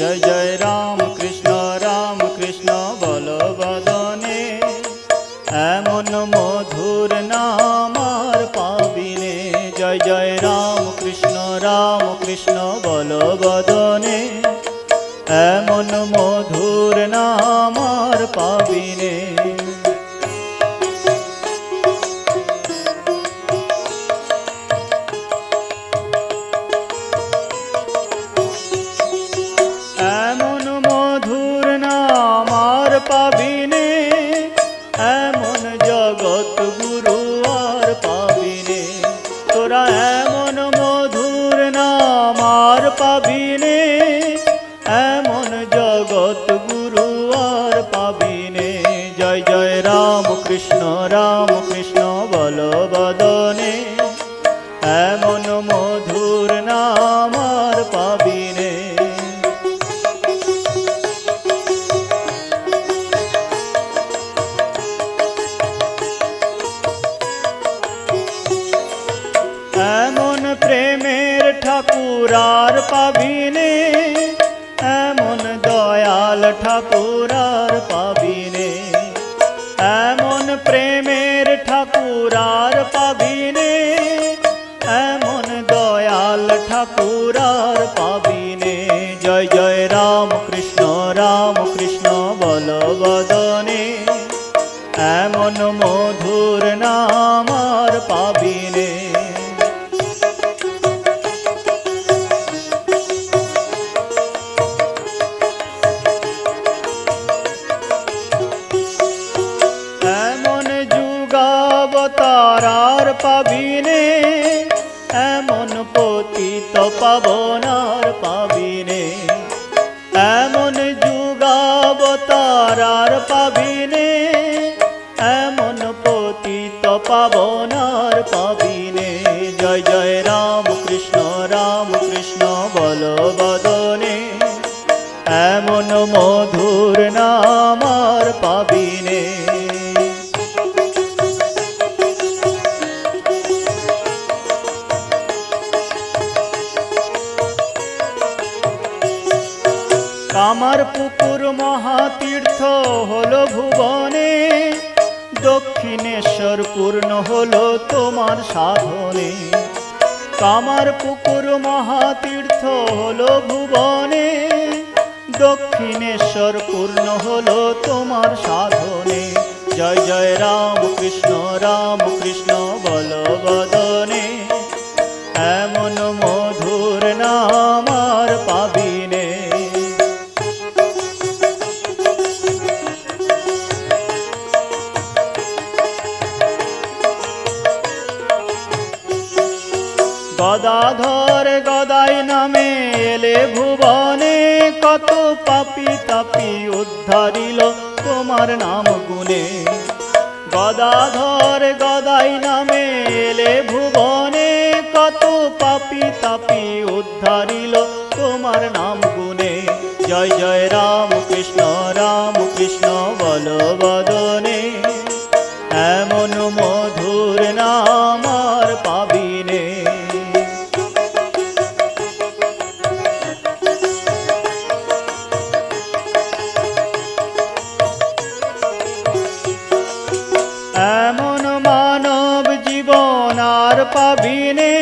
জয় জয় রাম কৃষ্ণ রাম কৃষ্ণ, বল এমন মধুর নামার পাবিনে জয় জয় রাম কৃষ্ণ রাম কৃষ্ণ, বল এমন মধুর নামার পাবিনে জগৎ গুরু আর পাবিনে। জয় জয় রাম কৃষ্ণ রাম কৃষ্ণ বল বদনে। এমন মধুর নাম আর পাবিনে। এমন প্রেমের ঠাকুর আর পাবিনে। দয়াল ঠাকুর আর পাবিনে এমন প্রেমের ঠাকুর আর পাবিনে এমন দয়াল ঠাকুর আর পাবিনে জয় জয় রাম কৃষ্ণ রাম কৃষ্ণ বল বদনে। এমন মধুর নাম আর পাবিনে আর পাবিনে, এমন পতিত পাবনার পাবিনে। এমন যুগাবতার আর পাবিনে, এমন পতিত পাবনার পাবিনে। জয় জয় রাম কৃষ্ণ রাম কৃষ্ণ বল বদনে। এমন মধুর নামার পাবিনে। কামার পুকুর মহাতীর্থ হলো ভুবনে, দক্ষিণেশ্বর পূর্ণ হলো তোমার সাধনে। কামার পুকুর মহাতীর্থ হলো ভুবনে, দক্ষিণেশ্বর পূর্ণ হলো তোমার সাধনে। জয় জয় রাম কৃষ্ণ রাম কৃষ্ণ বল বদনে। এমন মধুর নাম গদাধর গদাই নামে এলে ভুবনে কত পাপি তাপি উদ্ধারিল তোমার নাম গুণে। গদাধর গদাই নামে এলে ভুবনে কত পাপি তাপি উদ্ধারিল তোমার নাম গুণে। জয় জয়, রাম কৃষ্ণ রাম কৃষ্ণ, বল এমন মানব জীবন আর পাবিনে।